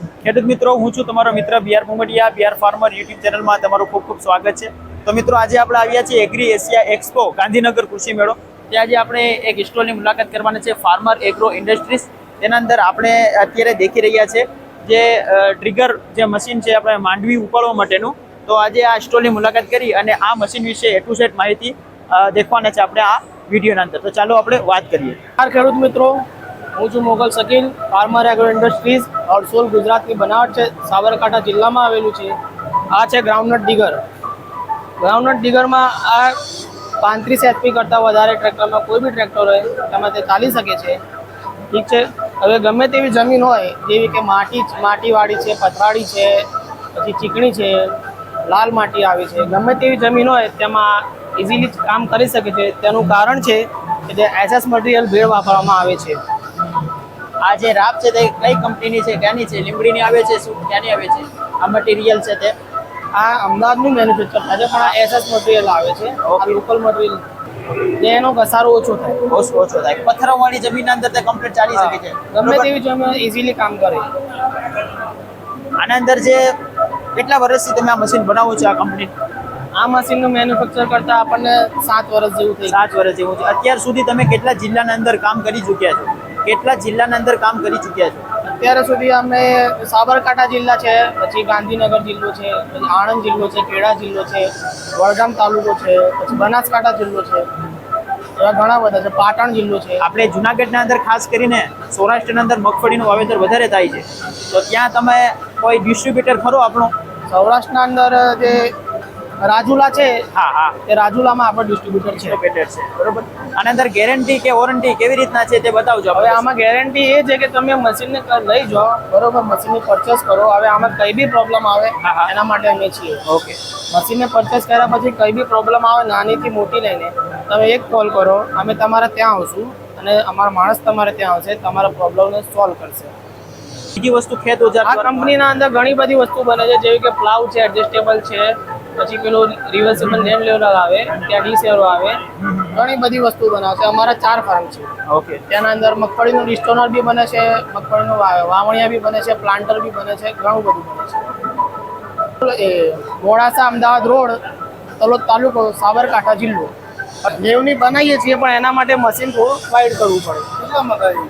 ખેડૂત મિત્રો, હું છું તમારો મિત્ર B R Mumadiya B R farmer YouTube ચેનલમાં તમારું ખૂબ ખૂબ સ્વાગત છે. તો મિત્રો, આજે આપણે આવ્યા છીએ એગ્રી એશિયા એક્સપો ગાંધીનગર કૃષિ મેળો. ત્યાં આજે આપણે એક સ્ટોલની મુલાકાત કરવાની છે ફાર્મર એગ્રો ઇન્ડસ્ટ્રીઝ તેના અંદર આપણે અત્યારે દેખી રહ્યા છે જે ટ્રિગર જે મશીન છે, આપણે માંડવી ઉપાડવા માટેનું. તો આજે આ સ્ટોલની મુલાકાત કરી અને આ મશીન વિશે એ ટુ સેટ માહિતી દેખવાના છે આપણે આ વિડીયોના અંદર. તો ચાલો આપણે વાત કરીએ. નમસ્કાર ખેડૂત મિત્રો હું છું Mogal Shakil farmer agro industries Harsol ગુજરાતની બનાવટ છે, સાબરકાંઠા જિલ્લામાં આવેલું છે. આ છે ગ્રાઉન્ડનટ ડીગર ગ્રાઉન્ડનટ ડીગરમાં આ પાંત્રીસ એચપી કરતાં વધારે ટ્રેક્ટરમાં કોઈ બી ટ્રેક્ટર હોય, તેમાં તે ચાલી શકે છે. ઠીક છે? હવે ગમે તેવી જમીન હોય, જેવી કે માટી માટીવાળી છે, પથરાળી છે, પછી ચીકણી છે, લાલ માટી આવી છે, ગમે તેવી જમીન હોય, તેમાં ઇઝીલી કામ કરી શકે છે. તેનું કારણ છે કે જે એસએસ મટીરિયલ ભેળ વાપરવામાં આવે છે. આ જે રાપ છે તે કઈ કંપનીની છે ક્યાંની છે લીમડીની આવે છે શું ક્યાંની આવે છે? આ મટીરિયલ છે તે. આ અમદાવાદનું મેન્યુફેક્ચર થાય છે પણ આ એસએસ મટીરિયલ આવે છે. આ. લોકલ મટીરિયલ તેનો ઘસારો ઓછો થાય. ઓછો ઓછો થાય. પથ્થરવાળી જમીનના અંદર તે કમ્પ્લીટ ચાલી શકે છે. ગમે તેવી જમીન ઇઝીલી કામ કરે આના અંદર જે કેટલા વર્ષથી તમે આ મશીન બનાવો છો આ કંપની આ મશીનનું મેન્યુફેક્ચર કરતા આપણને સાત વર્ષ જેવું થયું સાત વર્ષ જેવું છે. અત્યાર સુધી તમે કેટલા જિલ્લાના અંદર કામ કરી ચૂક્યા છો? કેટલા જિલ્લાના અંદર કામ કરી ચૂક્યા છો? અત્યાર સુધી અમે સાબરકાંઠા જિલ્લા છે પછી ગાંધીનગર જિલ્લો છે પછી આણંદ જિલ્લો છે ખેડા જિલ્લો છે વડગામ તાલુકો છે પછી બનાસકાંઠા જિલ્લો છે એવા ઘણા બધા છે પાટણ જિલ્લો છે. આપણે જુનાગઢના અંદર ખાસ કરીને સૌરાષ્ટ્રના અંદર મગફળીનું વાવેતર વધારે થાય છે. તો ત્યાં તમે કોઈ ડિસ્ટ્રીબ્યુટર ખરો આપણો? સૌરાષ્ટ્રના અંદર જે રાજુલા છે? હા હા. તે રાજુલામાં આપણે ડિસ્ટ્રીબ્યુટર છે. ડિસ્ટ્રીબ્યુટર છે બરોબર. આના અંદર ગેરંટી કે વોરંટી કેવી રીતના છે તે બતાવજો હવે આમાં ગેરંટી એ છે કે તમે મશીનને લઈ જાઓ બરોબર મશીનની પરચેસ કરો. હવે આમાં કઈ બી પ્રોબ્લેમ આવે. એના માટે અમે છીએ. ઓકે મશીનને પરચેસ કર્યા પછી કઈ બી પ્રોબ્લેમ આવે નાનીથી મોટી લઈને તમે એક કોલ કરો. અમે તમારા ત્યાં આવશું અને અમારા માણસ તમારે ત્યાં આવશે તમારા પ્રોબ્લેમને સોલ્વ કરશે. બીજી વસ્તુ ખેત ઉજાર આ કંપનીના અંદર ઘણી બધી વસ્તુ બને છે જેવી કે પ્લાવ છે એડજસ્ટેબલ છે પછી પેલું રિવર્સેબલ નેમ લેવલ આવે ત્યાં ડીસેરો આવે. ઘણી બધી વસ્તુ બનાવે છે. અમારા ચાર ફાર્મ છે. ઓકે તેના અંદર મગફળીનું ડિસ્ટોનર બી બને છે મગફળીનું વાવણિયા બી બને છે પ્લાન્ટર બી બને છે ઘણું બધું બને છે. એ મોડાસા અમદાવાદ રોડ તલોદ તાલુકો સાબરકાંઠા જિલ્લો. નેવની બનાવીએ છીએ પણ એના માટે મશીન થોડું વાઇડ કરવું પડે.